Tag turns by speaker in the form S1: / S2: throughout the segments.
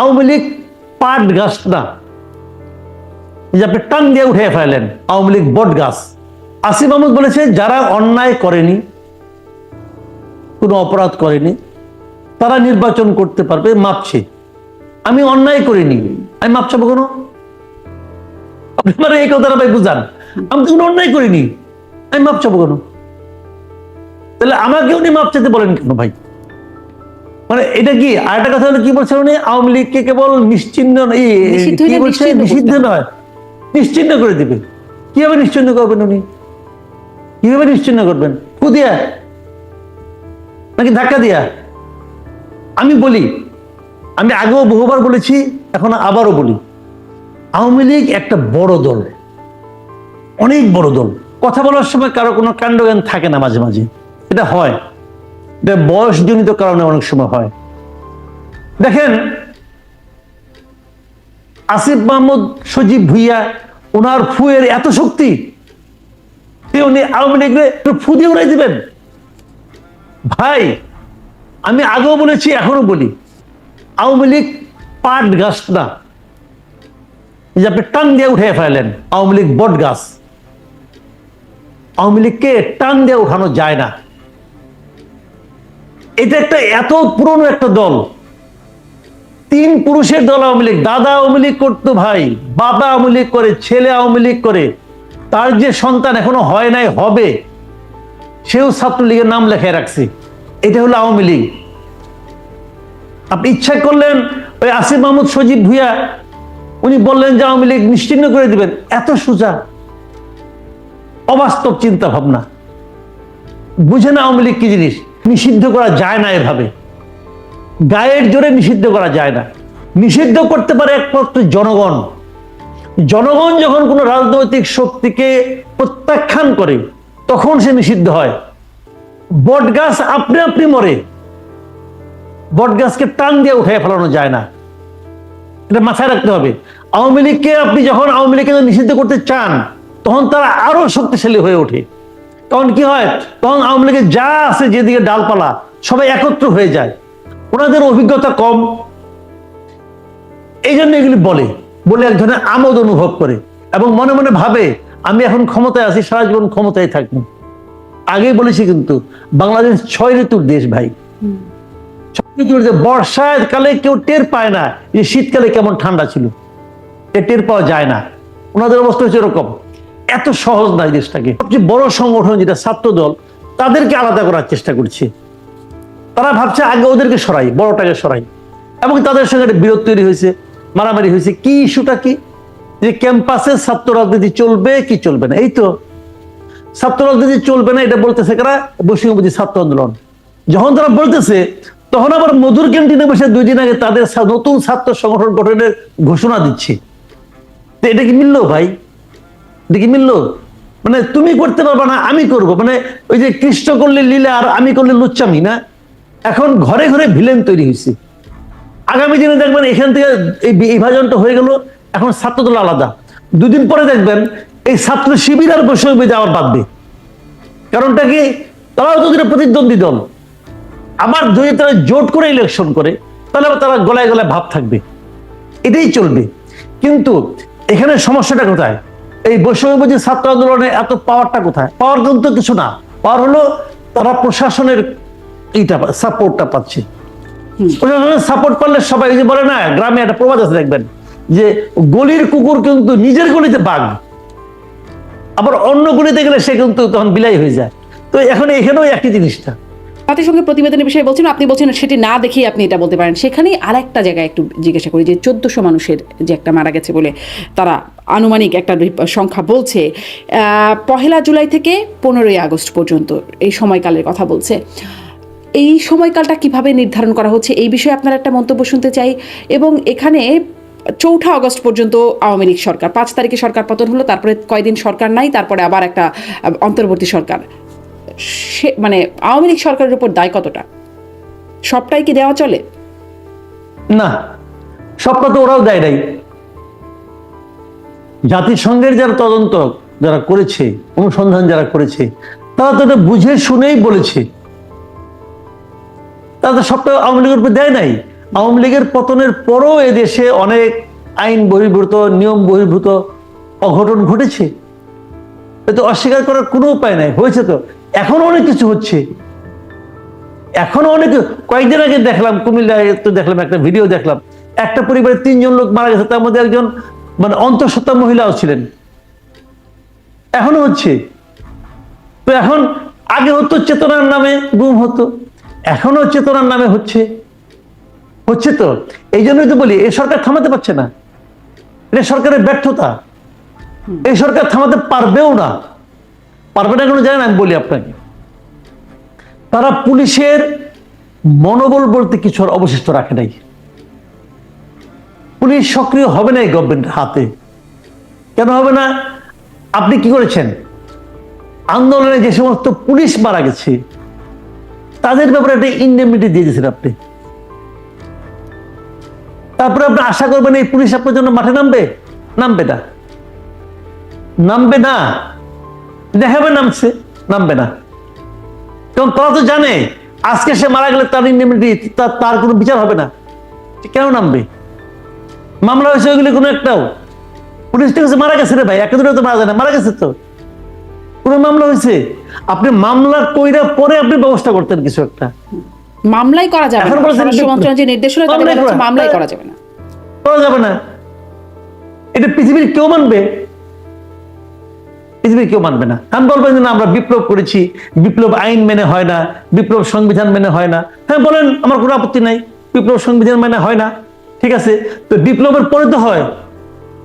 S1: আওয়ামী লীগ পাট গাছ না। যে আপনি টান দিয়ে উঠে ফেলেন, আওয়ামী লীগ বট গাছ। আসিফ আহমদ বলেছে, যারা অন্যায় করেনি, কোনো অপরাধ করেনি, তারা নির্বাচন করতে পারবে, মাপছে। আমি অন্যায় করিনি, আমি মাপ চাবো কেন? আপনি মানে এই কথাটা ভাই বুঝান। আমি তো কোনো অন্যায় করিনি, আমি মাপ চাবো কেন? তাহলে আমাকে উনি মাপ চাইতে বলেন কেন ভাই? মানে এটা কি? আরেকটা কথা হলো কি বলছেন উনি? আওয়ামী লীগকে কেবল নিশ্চিহ্ন এই
S2: নিষিদ্ধ
S1: কি বলছে? নিষিদ্ধ নয়। নিশ্চিহ্ন করে দিবে কীভাবে নিশ্চিহ্ন করবেন উনি? কীভাবে নিশ্চিহ্ন করবেন? কুদিয়া? নাকি ধাক্কা দিয়া? আমি বলি আমি আগেও বহুবার বলেছি এখন আবারও বলি। আওয়ামী লীগ একটা বড় দল। অনেক বড় দল। কথা বলার সময় কারও কোনো কাণ্ডজ্ঞান থাকে না মাঝে মাঝে। এটা হয়। বয়সজনিত কারণে অনেক সময় হয়। দেখেন, আসিফ মাহমুদ সজীব ভুইয়া, ওনার ফুয়ের এত শক্তি উনি আওয়ামী লীগরে ফু দিয়ে উড়াই দিবেন। ভাই, আমি আগেও বলেছি এখনও বলি, আওয়ামী লীগ পাট গাছ না। যে আপনি টান দিয়ে উঠে ফেলেন, আওয়ামী লীগ বট গাছ। আওয়ামী লীগকে টান দিয়ে উঠানো যায় না। এটা একটা এত পুরনো একটা দল। তিন পুরুষের দল আওয়ামী লীগ, দাদা আওয়ামী লীগ করতো ভাই, বাবা আওয়ামী লীগ করে, ছেলে আওয়ামী লীগ করে। তার যে সন্তান এখনও হয় নাই, হবে। সেও ছাত্রলীগের নাম লেখায় রাখছে। এটা হলো আওয়ামী লীগ। আপনি ইচ্ছা করলেন ওই আসিফ মাহমুদ সজীব ভুইয়া, উনি বললেন যে আওয়ামী লীগ নিশ্চিন্ন করে দিবেন। এত সোজা। অবাস্তব চিন্তা ভাবনা বুঝে না আওয়ামী লীগ কি জিনিস? নিষিদ্ধ করা যায় না এভাবে। গায়ের জোরে নিষিদ্ধ করা যায় না। নিষিদ্ধ করতে পারে একমাত্র জনগণ। জনগণ যখন কোনো রাজনৈতিক শক্তিকে প্রত্যাখ্যান করে, তখন সে নিষিদ্ধ হয়। বট গাছ আপনি আপনি মরে। বট গাছকে টান দিয়ে উঠে ফেলানো যায় না। এটা মাথায় রাখতে হবে। আওয়ামী লীগকে আপনি যখন আওয়ামী লীগকে নিষিদ্ধ করতে চান, তখন তারা আরও শক্তিশালী হয়ে ওঠে। তখন কি হয়? তখন আওয়ামী লীগের যা আছে যেদিকে ডালপালা, সবাই একত্র হয়ে যায়। ওনাদের অভিজ্ঞতা কম। এই জন্য এগুলি বলে বলে এক ধরনের আমোদ অনুভব করে এবং মনে মনে ভাবে, আমি এখন ক্ষমতায় আছি, সারা জীবন ক্ষমতায় থাকব। আগেই বলেছি কিন্তু, বাংলাদেশ ছয় ঋতুর দেশ ভাই। বর্ষায় কালে কেউ টের পায় না যে শীতকালে কেমন ঠান্ডা ছিল। এ টের পাওয়া যায় না। ওনাদের অবস্থা হচ্ছে এরকম। এত সহজ নয় দেশটাকে। সবচেয়ে বড় সংগঠন যেটা ছাত্র দল তাদেরকে আলাদা করার চেষ্টা করছে। তারা ভাবছে আগে ওদেরকে সরাই, বড়টাকে সরাই। এবং তাদের সঙ্গে একটা বিরোধ তৈরি হয়েছে, মারামারি হয়েছে। কি ইস্যুটা কি? যে ক্যাম্পাসে ছাত্র রাজনীতি চলবে কি চলবে না? এই তো ছাত্র রাজনীতি চলবে না, এটা বলতেছে কারা? বৈষম্যবাদী ছাত্র আন্দোলন। যখন তারা বলতেছে, তখন আবার মধুর ক্যান্টিনে বসে দুই দিন আগে তাদের নতুন ছাত্র সংগঠন গঠনের ঘোষণা দিচ্ছে। তো এটা কি মিললো ভাই? কি মিললো? মানে তুমি করতে পারবে না, আমি করব। মানে ওই যে কৃষ্ণ করলে লীলা আর আমি করলে লুচ্চামি, না? এখন ঘরে ঘরে ভিলেন তৈরি হয়েছে আগামী দিনে দেখবেন এখান থেকে এই বিভাজনটা হয়ে গেল, এখন ছাত্রদল আলাদা। দুদিন পরে দেখবেন এই ছাত্র শিবির আর বৈষম্যবিধি যাওয়ার বাঁধবে কারণটা কি? তারাও তো প্রতিদ্বন্দ্বী দল। আবার যদি তারা জোট করে ইলেকশন করে, তাহলে তারা গলায় গলায় ভাব থাকবে। এটাই চলবে। কিন্তু এখানে সমস্যাটা কোথায়? এই বৈষম্যবাদী ছাত্র আন্দোলনে এত পাওয়ারটা কোথায়? পাওয়ার কিন্তু কিছু না। পাওয়ার হলো তারা প্রশাসনের এইটা সাপোর্টটা পাচ্ছে। প্রশাসনের সাপোর্ট পারলে সবাই যে বলে না গ্রামে একটা প্রবাদ আছে দেখবেন। যে গলির কুকুর কিন্তু নিজের গলিতে বাঘ। আবার অন্য গলিতে গেলে সে কিন্তু তখন বিলাই হয়ে যায়। তো এখন এখানেও একই জিনিসটা।
S2: জাতিসংঘের প্রতিবেদনের বিষয়ে বলছেন, আপনি বলছেন সেটি না দেখেই আপনি এটা বলতে পারেন। সেখানেই আরেকটা জায়গায় একটু জিজ্ঞাসা করি যে, চোদ্দশো মানুষের যে একটা মারা গেছে বলে তারা আনুমানিক একটা সংখ্যা বলছে পহেলা জুলাই থেকে পনেরোই আগস্ট পর্যন্ত এই সময়কালের কথা বলছে। এই সময়কালটা কীভাবে নির্ধারণ করা হচ্ছে এই বিষয়ে আপনার একটা মন্তব্য শুনতে চাই। এবং এখানে চৌঠা আগস্ট পর্যন্ত আওয়ামী লীগ সরকার, পাঁচ তারিখে সরকার পতন হলো, তারপরে কয়দিন সরকার নাই, তারপরে আবার একটা অন্তর্বর্তী সরকার। সে মানে আওয়ামী লীগ সরকারের উপর দায় কতটা? সবটাই কি দেওয়া চলে?
S1: না, সবটা তো ওরাও দেয় নাই। জাতিসংঘের যারা তদন্ত যারা করেছে, অনুসন্ধান যারা করেছে, তারা তো বুঝে শুনেই বলেছে। তারা তো সবটা আওয়ামী লীগের উপর দেয় নাই। আওয়ামী লীগের পতনের পরও এদেশে অনেক আইন বহির্ভূত, নিয়ম বহির্ভূত অঘটন ঘটেছে। এতে অস্বীকার করার কোনো উপায় নাই, হয়েছে তো। এখনও অনেক কিছু হচ্ছে। এখনও অনেক, কয়েকদিন আগে দেখলাম, কুমিল্লায় তো দেখলাম, একটা ভিডিও দেখলাম। একটা পরিবারে তিনজন লোক মারা গেছে, তার মধ্যে একজন মানে অন্তঃসত্ত্বা মহিলাও ছিলেন। এখনও হচ্ছে। তো এখন আগে হতো চেতনার নামে গুম হতো, এখনও চেতনার নামে হচ্ছে। হচ্ছে তো। এই জন্যই তো বলি এই সরকার থামাতে পারছে না। এটা সরকারের ব্যর্থতা। এই সরকার থামাতে পারবেও না। পারবে না কেন জানেন, আমি বলি আপনাকে। তারা পুলিশের মনোবল বলতে কিছু আর অবশিষ্ট রাখে নাই। পুলিশ সক্রিয় হবে না এই গভর্নমেন্টের হাতে। কেন হবে না? আপনি কি করেছেন? আন্দোলনে যে সমস্ত পুলিশ মারা গেছে, তাদের ব্যাপারে একটা ইন্ডেমনিটি দিয়ে দিয়েছেন আপনি। তারপরে আপনি আশা করবেন এই পুলিশ আপনার জন্য মাঠে নামবে? নামবে না। নামবে না। দেখাবে নামছে নামবে না। কারণ তারা তো জানে আজকে সে মারা গেলে তার তার কোনো বিচার হবে না। কেন নামবে? মামলা হয়েছে ওইগুলি কোনো একটাও। পুলিশ ঠিক আছে মারা গেছে রে ভাই একে দুটো তো মারা যায় না মারা গেছে তো। কোনো মামলা হয়েছে? আপনি মামলা কইরা পরে আপনি ব্যবস্থা করতেন কিছু একটা।
S2: মামলাই করা যাবে
S1: এখন
S2: স্বরাষ্ট্র মন্ত্রণালয় যে নির্দেশনা
S1: মামলাই করা
S2: যাবে না।
S1: করা যাবে না। এটা পৃথিবীর কেউ মানবে? পৃথিবীর কেউ মানবে না। আমি বলবেন যে না, আমরা বিপ্লব করেছি, বিপ্লব আইন মেনে হয় না, বিপ্লব সংবিধান মেনে হয় না। হ্যাঁ বলেন, আমার কোনো আপত্তি নাই, বিপ্লব সংবিধান মেনে হয় না। ঠিক আছে, তো বিপ্লবের পরে তো হয়।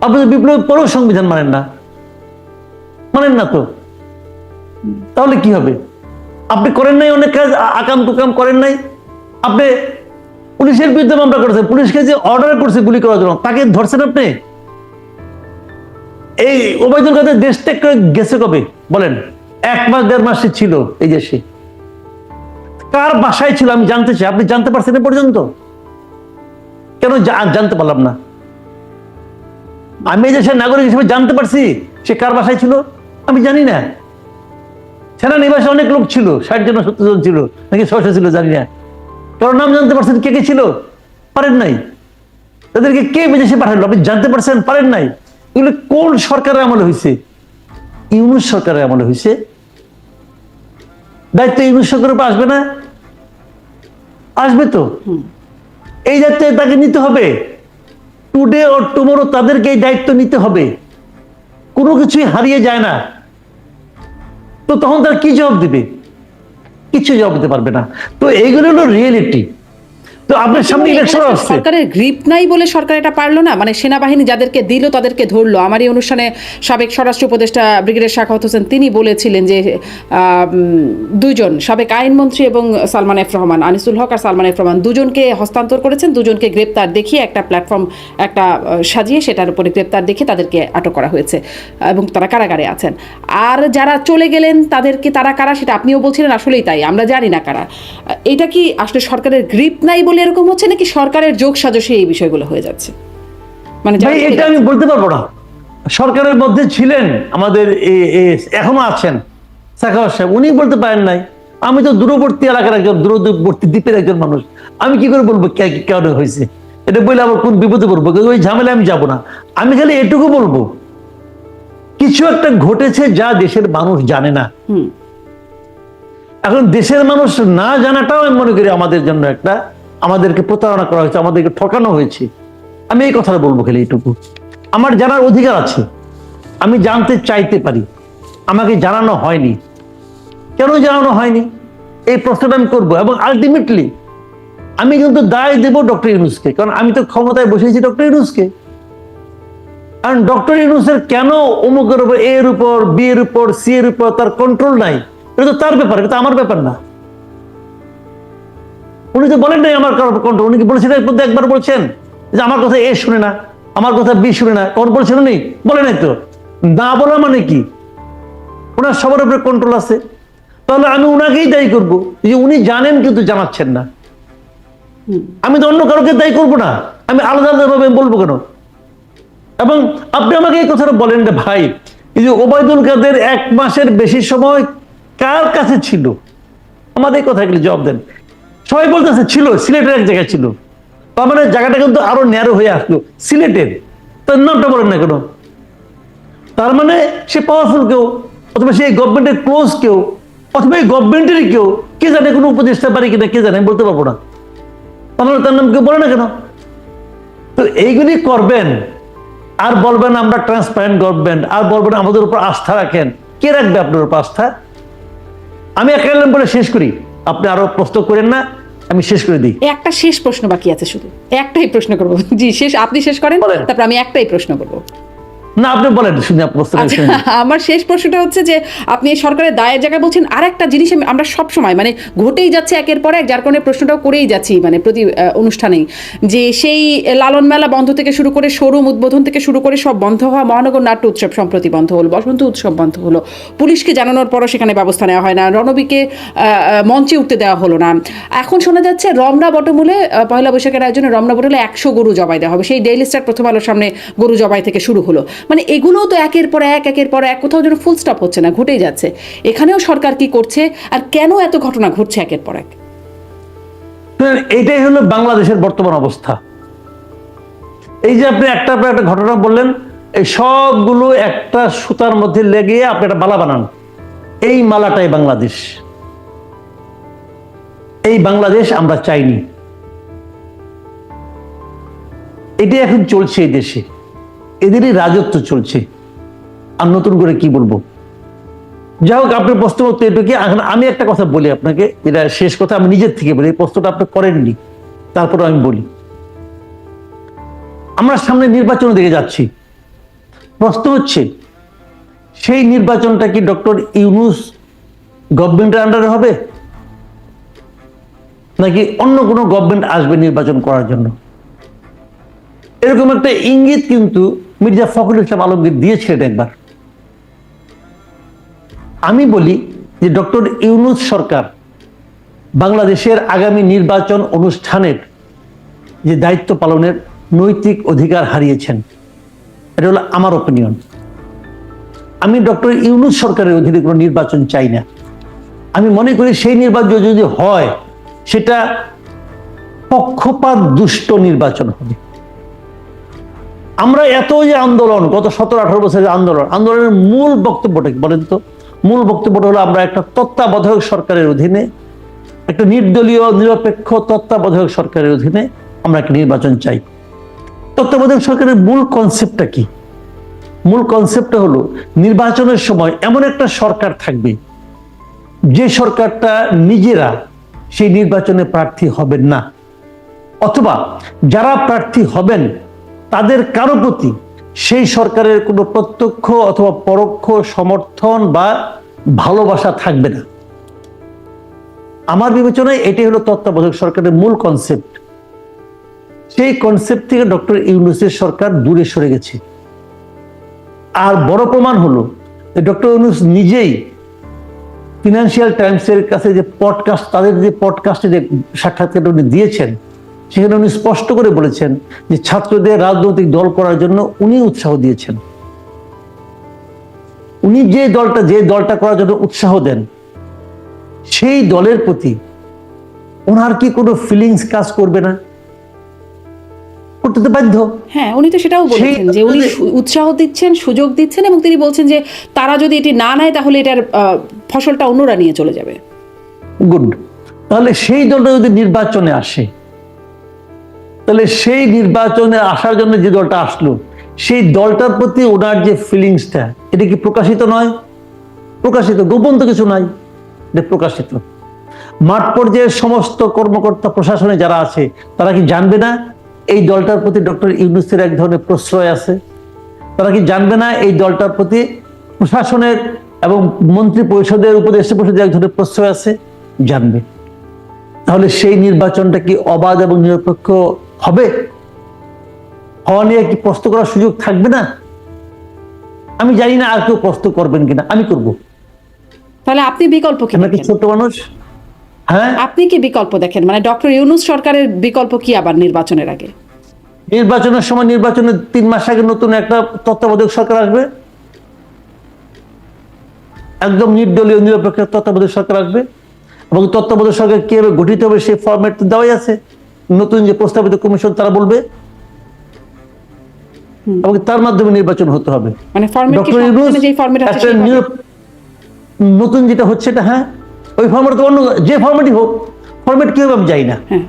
S1: আপনি বিপ্লবের পরেও সংবিধান মানেন না। মানেন না তো। তাহলে কি হবে? আপনি করেন নাই অনেক কাজ আকাম কুকাম করেন নাই। আপনি পুলিশের বিরুদ্ধে মামলা করেছেন, পুলিশকে যে অর্ডার করছে গুলি করার জন্য, তাকে ধরছেন আপনি? এই ওবায়দুল কাদের দেশ ত্যাগ করে গেছে কবে? বলেন, এক মাস, দেড় মাসে ছিল এই দেশে। কার বাসায় ছিল আমি জানতে চাই, আপনি জানতে পারছেন পর্যন্ত? কেন জানতে পারলাম না। আমি দেশের নাগরিক হিসেবে জানতে পারছি সে কার বাসায় ছিল? আমি জানি না। সেনানিবাসে অনেক লোক ছিল, ষাট জন, সত্তর জন ছিল, নাকি ছয়শো ছিল, জানি না। কারোর নাম জানতে পারছেন কে কে ছিল? পারেন নাই। তাদেরকে কে বিদেশে পাঠালো? আপনি জানতে পারছেন? পারেন নাই। এগুলো কোন সরকারের আমলে হয়েছে ইউনুস সরকারের আমলে হয়েছে দায়িত্ব ইউনুস সরকারের উপর আসবে না? আসবে তো। এই দায়িত্ব তাকে নিতে হবে। টুডে ও টুমোরো তাদেরকে এই দায়িত্ব নিতে হবে। কোনো কিছুই হারিয়ে যায় না। তো তখন তারা কি জবাব দিবে? কিছু জবাব দিতে পারবে না। তো এইগুলো হলো রিয়েলিটি তো আপনার সামনে ইলেকশন আসছে
S2: সরকারের গ্রিপ নাই বলে সরকার এটা পারল না। মানে সেনাবাহিনী যাদেরকে দিল তাদেরকে ধরলো। আমার এই অনুষ্ঠানে সাবেক স্বরাষ্ট্র উপদেষ্টা শাখাওয়াত হোসেন তিনি বলেছিলেন যে দুজন সাবেক আইনমন্ত্রী এবং সালমান এফ রহমান আনিসুল হক আর সালমান এফ রহমান দুজনকে হস্তান্তর করেছেন দুজনকে গ্রেপ্তার দেখিয়ে একটা প্ল্যাটফর্ম একটা সাজিয়ে সেটার উপরে গ্রেপ্তার দেখিয়ে তাদেরকে আটক করা হয়েছে এবং তারা কারাগারে আছেন। আর যারা চলে গেলেন তাদেরকে তারা কারা সেটা আপনিও বলছিলেন আসলেই তাই আমরা জানি না কারা। এটা কি আসলে সরকারের গ্রিপ নাই বলে এরকম হচ্ছে নাকি সরকারের যোগ সাজসে এই বিষয়গুলো হয়ে যাচ্ছে? মানে
S1: ভাই এটা আমি বলতে পারব না। সরকারের মধ্যে ছিলেন আমাদের এখনও আছেন সাখাওয়াত সাহেব। উনি বলতে পারেন নাই আমি তো দূরবর্তী এলাকার একজন দূরবর্তী দ্বীপের একজন মানুষ। আমি কি করে বলব কেন হয়েছে? এটা বললে আবার কোন বিপদে পড়ব? ওই ঝামেলা আমি যাব না। আমি খালি এটুকু বলব কিছু একটা ঘটেছে যা দেশের মানুষ জানে না। এখন দেশের মানুষ না জানাটাও আমি মনে করি আমাদের জন্য একটা আমাদেরকে প্রতারণা করা হয়েছে, আমাদেরকে ঠকানো হয়েছে। আমি এই কথাটা বলব খেলে এইটুকু। আমার জানার অধিকার আছে। আমি জানতে চাইতে পারি। আমাকে জানানো হয়নি। কেন জানানো হয়নি? এই প্রশ্নটা আমি করব এবং আলটিমেটলি আমি কিন্তু দায় দেব ডক্টর ইউনুসকে। কারণ আমি তো ক্ষমতায় বসেছি ডক্টর ইউনুসকে। কারণ ডক্টর ইউনুসের কেন অমুকের উপর এর উপর, বি এর উপর, সি এর উপর তার কন্ট্রোল নাই? এটা তো তার ব্যাপার, এটা আমার ব্যাপার না। উনি তো বলেন নাই আমার কন্ট্রোল উনি কি বলেছেন এর মধ্যে একবার বলছেন যে আমার কথা এ শুনে না, আমার কথা বি শুনে না। কখন বলছেন উনি? বলে নাই তো। না বলা মানে কি? ওনার সবার উপরে কন্ট্রোল আছে। তাহলে আমি উনাকেই দায়ী করব। যে উনি জানেন কিন্তু জানাচ্ছেন না। আমি তো অন্য কারোকে দায়ী করব না। আমি আলাদা আলাদাভাবে বলব কেন? এবং আপনি আমাকে এই কথাটা বলেন যে ভাই, এই যে ওবায়দুল কাদের এক মাসের বেশি সময় কার কাছে ছিল? আমাদের এই কথাগুলি জবাব দেন। সবাই বলতেছে ছিল, সিলেটের এক জায়গায় ছিল। তার মানে জায়গাটা কিন্তু আরও ন্যারো হয়ে আসলো, সিলেটের। তার নামটা বলেন না কেন? তার মানে সে পাওয়ারফুল কেউ, অথবা সেই গভর্নমেন্টের ক্লোজ কেউ, অথবা এই গভর্নমেন্টেরই কেউ, কে জানে কোনো উপদেষ্টা পারি কিনা, কে জানে বলতে পারব না। তাহলে তার নাম কেউ বলে না কেন? তো এইগুলি করবেন, আর বলবেন আমরা ট্রান্সপারেন্ট গভর্নমেন্ট আর বলবেন আমাদের উপর আস্থা রাখেন। কে রাখবে আপনার উপর আস্থা? আমি একটা বলে শেষ করি। আপনি আরও প্রশ্ন করেন না আমি শেষ করে দিই।
S2: একটা শেষ প্রশ্ন বাকি আছে শুধু। একটাই প্রশ্ন করব। জি শেষ আপনি শেষ করেন তারপর আমি একটাই প্রশ্ন করব।
S1: না আপনি বলেন শুনে
S2: আচ্ছা আমার শেষ প্রশ্নটা হচ্ছে যে আপনি সরকারের দায়ের জায়গায় বলছেন আর একটা জিনিস আমরা সব সময় মানে ঘটেই যাচ্ছে একের পর এক যার কারণে প্রশ্নটাও করেই যাচ্ছি মানে প্রতি অনুষ্ঠানেই। যে সেই লালন মেলা বন্ধ থেকে শুরু করে শোরুম উদ্বোধন থেকে শুরু করে সব বন্ধ হওয়া মহানগর নাট্য উৎসব সম্প্রতি বন্ধ হলো বসন্ত উৎসব বন্ধ হলো। পুলিশকে জানানোর পরও সেখানে ব্যবস্থা নেওয়া হয় না রণবীকে মঞ্চে উঠতে দেওয়া হলো না। এখন শোনা যাচ্ছে রমনা বটমূলে পয়লা বৈশাখের আয়োজনে রমনা বটমূলে একশো গরু জবাই দেওয়া হবে। সেই ডেইলি স্টার প্রথম আলোর সামনে গরু জবাই থেকে শুরু হলো। মানে এগুলোও তো একের পর এক, একের পর এক, কোথাও যেন ফুল স্টপ হচ্ছে না, ঘটেই যাচ্ছে। এখানেও সরকার কি করছে আর কেন এত ঘটনা ঘটছে একের পর এক?
S1: এইটাই হলো বাংলাদেশের বর্তমান অবস্থা। এই যে আপনি একটা পর একটা ঘটনা বললেন, এই সবগুলো একটা সুতার মধ্যে লেগে আপনি একটা মালা বানান। এই মালাটাই বাংলাদেশ। এই বাংলাদেশ আমরা চাইনি। এটাই এখন চলছে এই দেশে। এদেরই রাজত্ব চলছে। আর নতুন করে কি বলব? যাই হোক, আপনার প্রশ্ন উত্তর এটুকু। এখন আমি একটা কথা বলি আপনাকে এটা শেষ কথা, আমি নিজের থেকে বলি। এই প্রশ্নটা আপনি করেননি, তারপরে আমি বলি। আমরা সামনে নির্বাচনের দিকে যাচ্ছি। প্রশ্ন হচ্ছে, সেই নির্বাচনটা কি ডক্টর ইউনুস গভর্নমেন্টের আন্ডারে হবে? নাকি অন্য কোনো গভর্নমেন্ট আসবে নির্বাচন করার জন্য? এরকম একটা ইঙ্গিত কিন্তু মির্জা ফখরুল ইসলাম আলমগীর দিয়েছিলেন একবার। আমি বলি যে ডক্টর ইউনুস সরকার বাংলাদেশের আগামী নির্বাচন অনুষ্ঠানের যে দায়িত্ব পালনের নৈতিক অধিকার হারিয়েছেন, এটা হলো আমার ওপিনিয়ন আমি ডক্টর ইউনুস সরকারের অধীনে কোনো নির্বাচন চাই না। আমি মনে করি সেই নির্বাচন যদি হয়, সেটা পক্ষপাত দুষ্ট নির্বাচন হবে। আমরা এত যে আন্দোলন, গত সতেরো আঠারো বছরের আন্দোলন, আন্দোলনের মূল বক্তব্যটা বলেন তো? মূল বক্তব্যটা হলো আমরা একটা তত্ত্বাবধায়ক সরকারের অধীনে, একটা নির্দলীয়, নিরপেক্ষ তত্ত্বাবধায়ক সরকারের অধীনে আমরা একটা নির্বাচন চাই। তত্ত্বাবধায়ক সরকারের মূল কনসেপ্টটা কি? মূল কনসেপ্টটা হলো নির্বাচনের সময় এমন একটা সরকার থাকবে, যে সরকারটা নিজেরা সেই নির্বাচনে প্রার্থী হবেন না। অথবা যারা প্রার্থী হবেন তাদের কারও প্রতি সেই সরকারের কোনো প্রত্যক্ষ অথবা পরোক্ষ সমর্থন বা ভালোবাসা থাকবে না। আমার বিবেচনায় এটাই হলো তত্ত্বাবধায়ক সরকারের মূল কনসেপ্ট সেই কনসেপ্ট থেকে ডক্টর ইউনুসের সরকার দূরে সরে গেছে। আর বড় প্রমাণ হলো ডক্টর ইউনুস নিজেই ফিনান্সিয়াল টাইমসের কাছে যে পডকাস্ট তাদের যে পডকাস্টে যে সাক্ষাৎকার উনি দিয়েছেন সেখানে উনি স্পষ্ট করে বলেছেন যে ছাত্রদের রাজনৈতিক দল করার জন্য উনি উৎসাহ দিয়েছেন। উনি যে দলটা যে দলটা করার জন্য উৎসাহ দেন সেই দলের প্রতি ওনার কি কোনো ফিলিংস কাজ করবে না? করতে তো বাধ্য।
S2: হ্যাঁ উনি তো সেটাও বলেছেন যে উনি উৎসাহ দিচ্ছেন সুযোগ দিচ্ছেন এবং তিনি বলছেন যে তারা যদি এটি না নেয় তাহলে এটার ফসলটা অন্যরা নিয়ে চলে যাবে।
S1: গুড তাহলে সেই দলটা যদি নির্বাচনে আসে তাহলে সেই নির্বাচনে আসার জন্য যে দলটা আসলো, সেই দলটার প্রতি ওনার যে ফিলিংসটা এটা কি প্রকাশিত নয়? প্রকাশিত, গোপন তো কিছু নাই, এটা প্রকাশিত। মাঠ পর্যায়ের সমস্ত কর্মকর্তা প্রশাসনে যারা আছে, তারা কি জানবে না এই দলটার প্রতি ডক্টর ইউনুসের এক ধরনের প্রশ্রয় আছে? তারা কি জানবে না এই দলটার প্রতি প্রশাসনের এবং মন্ত্রী পরিষদের উপদেষ্টা পরিষদের এক ধরনের প্রশ্রয় আছে? জানবে। তাহলে সেই নির্বাচনটা কি অবাধ এবং নিরপেক্ষ হবে? হওয়া নিয়ে কি প্রশ্ন করার সুযোগ থাকবে না? আমি জানি না আর কেউ প্রশ্ন করবেন কিনা আমি করব।
S2: তাহলে আপনি বিকল্প কি
S1: আমরা কি
S2: দেখেন?
S1: ছোট্ট মানুষ? হ্যাঁ?
S2: আপনি কি বিকল্প দেখেন? মানে ডক্টর ইউনুস সরকারের বিকল্প কি আবার নির্বাচনের আগে?
S1: নির্বাচনের সময় নির্বাচনের তিন মাস আগে নতুন একটা তত্ত্বাবধায়ক সরকার আসবে? একদম নির্দলীয় নিরপেক্ষ তত্ত্বাবধায়ক সরকার আসবে? এবং তত্ত্বাবধায়ক সরকার কীভাবে গঠিত হবে সেই ফরম্যাট তো দেওয়াই আছে। নতুন যে প্রস্তাবিত কমিশন তারা বলবে? এবং তার মাধ্যমে নির্বাচন হতে হবে।
S2: মানে ফর্মেট ফর্মেট?
S1: নিউ- নতুন যেটা হচ্ছে এটা হ্যাঁ? ওই ফর্মেট অন্য যে ফর্মেটই হোক ফর্মেট কি হবে আমি জানি না।
S2: হ্যাঁ।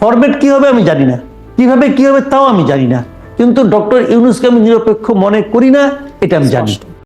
S1: ফরম্যাট কি হবে আমি জানি না। কীভাবে কি হবে তাও আমি জানি না। কিন্তু ডক্টর ইউনুসকে আমি নিরপেক্ষ মনে করি না এটা আমি জানি।